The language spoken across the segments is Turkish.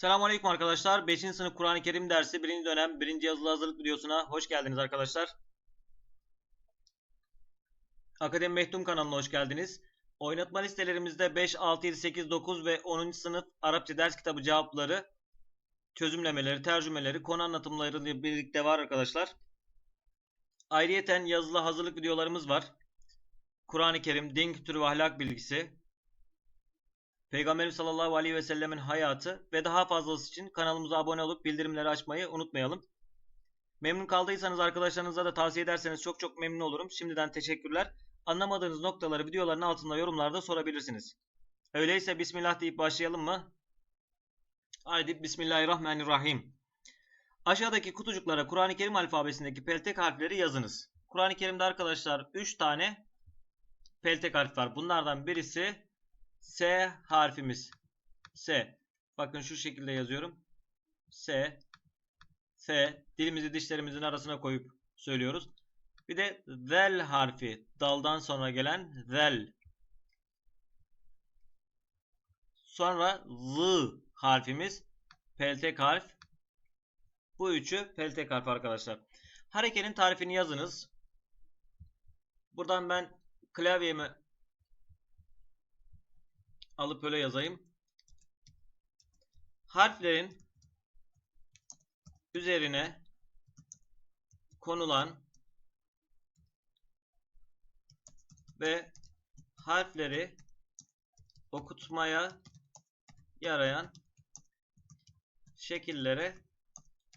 Selamünaleyküm arkadaşlar. 5. sınıf Kur'an-ı Kerim dersi 1. dönem 1. yazılı hazırlık videosuna hoş geldiniz arkadaşlar. Akademi Mehtum kanalına hoş geldiniz. Oynatma listelerimizde 5, 6, 7, 8, 9 ve 10. sınıf Arapça ders kitabı cevapları, çözümlemeleri, tercümeleri, konu anlatımları birlikte var arkadaşlar. Ayrıyeten yazılı hazırlık videolarımız var. Kur'an-ı Kerim, din kültürü ve ahlak bilgisi, Peygamberimiz sallallahu aleyhi ve sellemin hayatı ve daha fazlası için kanalımıza abone olup bildirimleri açmayı unutmayalım. Memnun kaldıysanız arkadaşlarınıza da tavsiye ederseniz çok çok memnun olurum. Şimdiden teşekkürler. Anlamadığınız noktaları videoların altında yorumlarda sorabilirsiniz. Öyleyse Bismillah deyip başlayalım mı? Haydi Bismillahirrahmanirrahim. Aşağıdaki kutucuklara Kur'an-ı Kerim alfabesindeki peltek harfleri yazınız. Kur'an-ı Kerim'de arkadaşlar 3 tane peltek harf var. Bunlardan birisi S harfimiz. S. Bakın şu şekilde yazıyorum. S. S. Dilimizi dişlerimizin arasına koyup söylüyoruz. Bir de zel harfi. Daldan sonra gelen zel. Sonra z harfimiz. Peltek harf. Bu üçü peltek harf arkadaşlar. Harekenin tarifini yazınız. Buradan ben klavyemi alıp öyle yazayım. Harflerin üzerine konulan ve harfleri okutmaya yarayan şekillere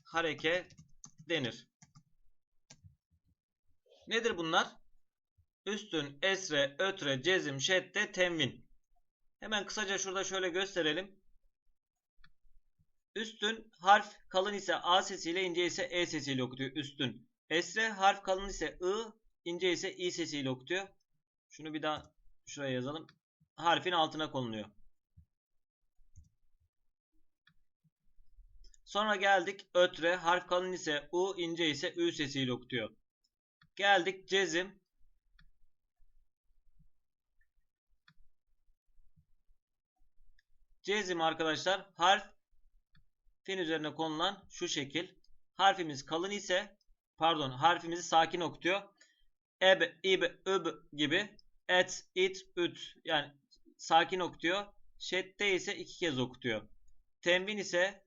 hareke denir. Nedir bunlar? Üstün, esre, ötre, cezim, şedde, tenvin. Hemen kısaca şurada şöyle gösterelim. Üstün harf kalın ise A sesiyle ince ise E sesiyle okutuyor. Üstün. Esre harf kalın ise I, ince ise İ sesiyle okutuyor. Şunu bir daha şuraya yazalım. Harfin altına konuluyor. Sonra geldik ötre harf kalın ise U, ince ise Ü sesiyle okutuyor. Geldik cezim Cezim arkadaşlar harfin üzerine konulan şu şekil. Harfimiz kalın ise pardon harfimizi sakin okutuyor. Eb, ib, üb gibi et, it, üt yani sakin okutuyor. Şedde ise iki kez okutuyor. Tenvin ise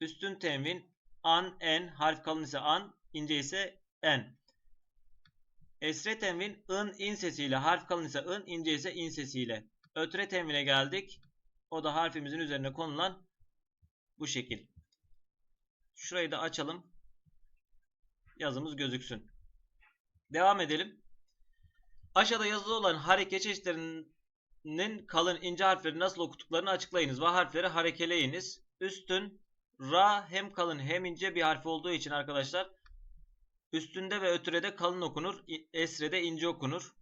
üstün tenvin an, en harf kalın ise an, ince ise en. Esre tenvin ın, in sesiyle harf kalın ise ın, ince ise in sesiyle. Ötre tenvine geldik. O da harfimizin üzerine konulan bu şekil. Şurayı da açalım. Yazımız gözüksün. Devam edelim. Aşağıda yazılı olan hareke çeşitlerinin kalın ince harfleri nasıl okuduklarını açıklayınız ve harfleri harekeleyiniz. Üstün ra hem kalın hem ince bir harfi olduğu için arkadaşlar üstünde ve ötürede kalın okunur. Esrede ince okunur.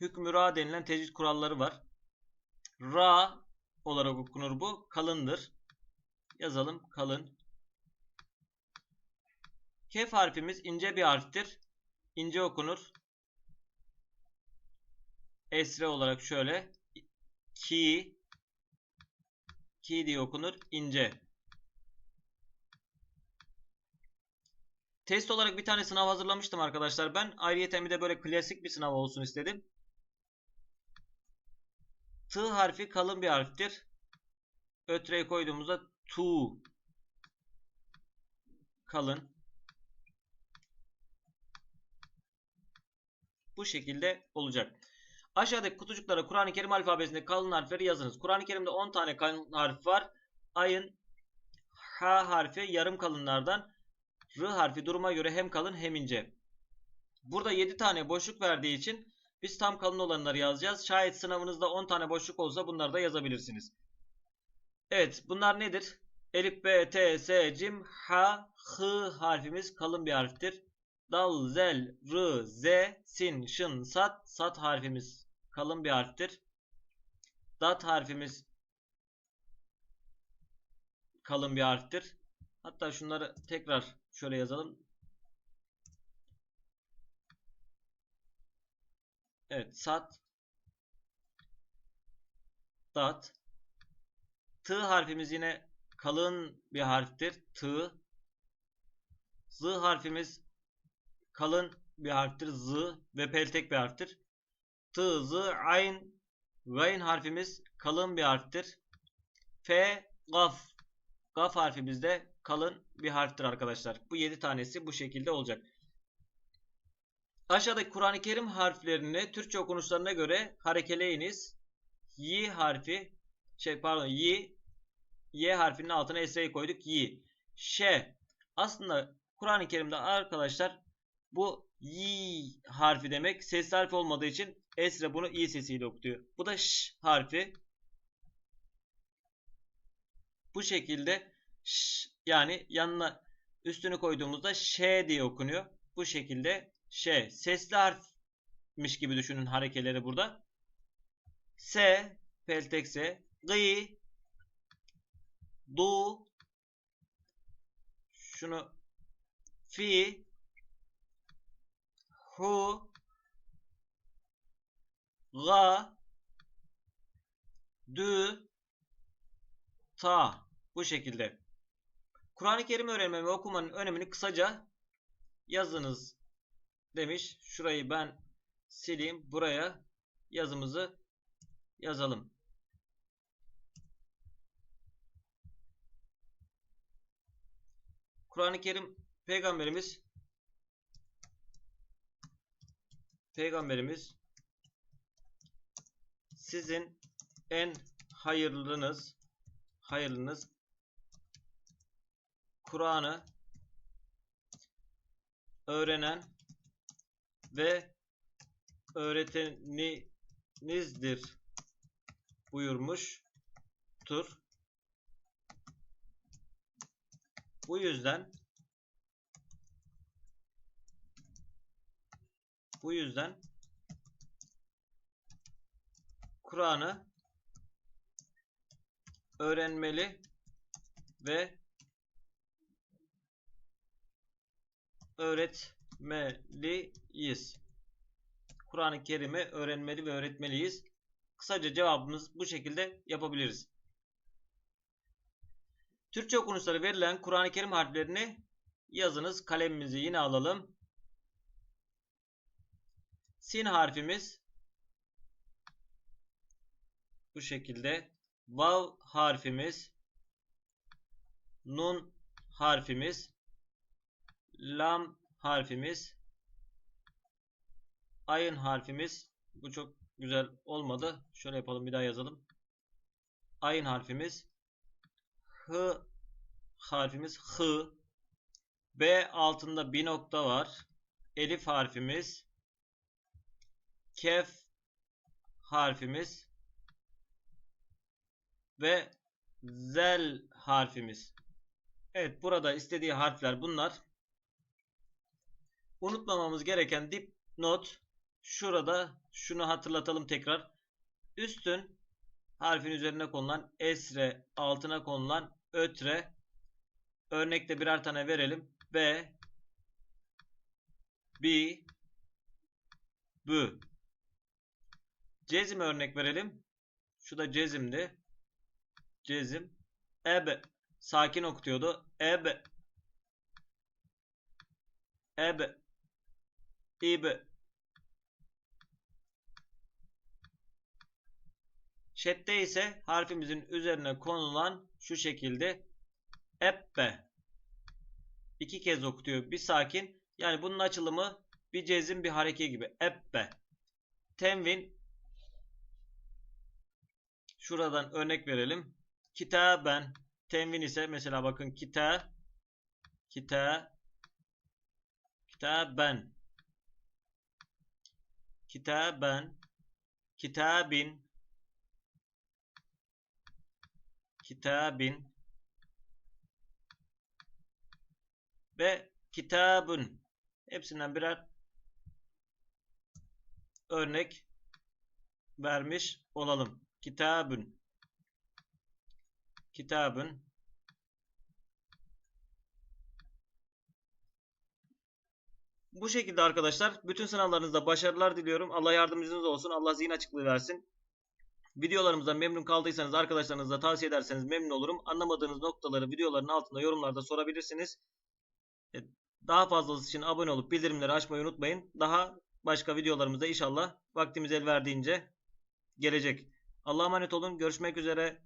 Hükmü ra denilen tecvid kuralları var. Ra olarak okunur bu. Kalındır. Yazalım kalın. Kef harfimiz ince bir harftir. İnce okunur. Esre olarak şöyle. Ki ki diye okunur. ince. Test olarak bir tane sınav hazırlamıştım arkadaşlar. Ben ayrıyeten bir de böyle klasik bir sınav olsun istedim. T harfi kalın bir harftir. Ötreyi koyduğumuzda tu kalın. Bu şekilde olacak. Aşağıdaki kutucuklara Kur'an-ı Kerim alfabesinde kalın harfleri yazınız. Kur'an-ı Kerim'de 10 tane kalın harf var. Ayın H harfi yarım kalınlardan. R harfi duruma göre hem kalın hem ince. Burada 7 tane boşluk verdiği için biz tam kalın olanları yazacağız. Şayet sınavınızda 10 tane boşluk olsa bunları da yazabilirsiniz. Evet bunlar nedir? Elif, B, T, S, Cim, H, H harfimiz kalın bir harftir. Dal, Zel, R, Z, Sin, Şın, Sat. Sat harfimiz kalın bir harftir. Dat harfimiz kalın bir harftir. Hatta şunları tekrar şöyle yazalım. Evet sat dat T harfimiz yine kalın bir harftir. T. Z harfimiz kalın bir harftir. Z ve peltek bir harftir. T, Z, Ayn, Gayn harfimiz kalın bir harftir. F, Gaf. Gaf harfimiz de kalın bir harftir arkadaşlar. Bu 7 tanesi bu şekilde olacak. Aşağıdaki Kur'an-ı Kerim harflerini Türkçe okunuşlarına göre harekeleyiniz. Y harfi şey pardon Y Y harfinin altına esreyi koyduk. Y. Ş. Aslında Kur'an-ı Kerim'de arkadaşlar bu Y harfi demek. Ses harfi olmadığı için Esre bunu i sesiyle okutuyor. Bu da ş harfi. Bu şekilde ş yani yanına üstünü koyduğumuzda ş diye okunuyor. Bu şekilde ş. Sesli harfmiş gibi düşünün harekeleri burada. S, peltek S, gı, du, şunu fi, hu, ga, dü, ta. Bu şekilde. Kur'an-ı Kerim öğrenme ve okumanın önemini kısaca yazınız demiş. Şurayı ben sileyim. Buraya yazımızı yazalım. Kur'an-ı Kerim peygamberimiz peygamberimiz sizin en hayırlınız hayırlınız Kur'an'ı öğrenen ve öğreteninizdir buyurmuştur. Bu yüzden bu yüzden Kur'an'ı öğrenmeli ve öğretmeliyiz. Kur'an-ı Kerim'i öğrenmeli ve öğretmeliyiz. Kısaca cevabımız bu şekilde yapabiliriz. Türkçe okunuşları verilen Kur'an-ı Kerim harflerini yazınız. Kalemimizi yine alalım. Sin harfimiz bu şekilde. Vav harfimiz Nun harfimiz Lam harfimiz Ayın harfimiz bu çok güzel olmadı. Şöyle yapalım bir daha yazalım. Ayın harfimiz H harfimiz H B altında bir nokta var. Elif harfimiz Kef harfimiz ve zel harfimiz. Evet burada istediği harfler bunlar. Unutmamamız gereken dipnot şurada şunu hatırlatalım tekrar. Üstün harfin üzerine konulan esre altına konulan ötre örnekte birer tane verelim. B B B Cezim örnek verelim. Şu da cezimdi. Cezim. Eb. Sakin okutuyordu. Eb. Eb. İb. Şedde ise harfimizin üzerine konulan şu şekilde ebbe. İki kez okutuyor. Bir sakin. Yani bunun açılımı bir cezim bir hareke gibi. Ebbe. Tenvin. Şuradan örnek verelim. Kitaben. Tenvin ise mesela bakın kita. Kita. Kitaben. Kitaben. Kitabin. Kitabin. Ve kitabın. Hepsinden birer örnek vermiş olalım. Kitabın. Kitabın. Bu şekilde arkadaşlar. Bütün sınavlarınızda başarılar diliyorum. Allah yardımcınız olsun. Allah zihin açıklığı versin. Videolarımızdan memnun kaldıysanız arkadaşlarınızla tavsiye ederseniz memnun olurum. Anlamadığınız noktaları videoların altında yorumlarda sorabilirsiniz. E, Daha fazlası için abone olup bildirimleri açmayı unutmayın. Daha başka videolarımızda inşallah vaktimiz el verdiğince gelecek. Allah'a emanet olun. Görüşmek üzere.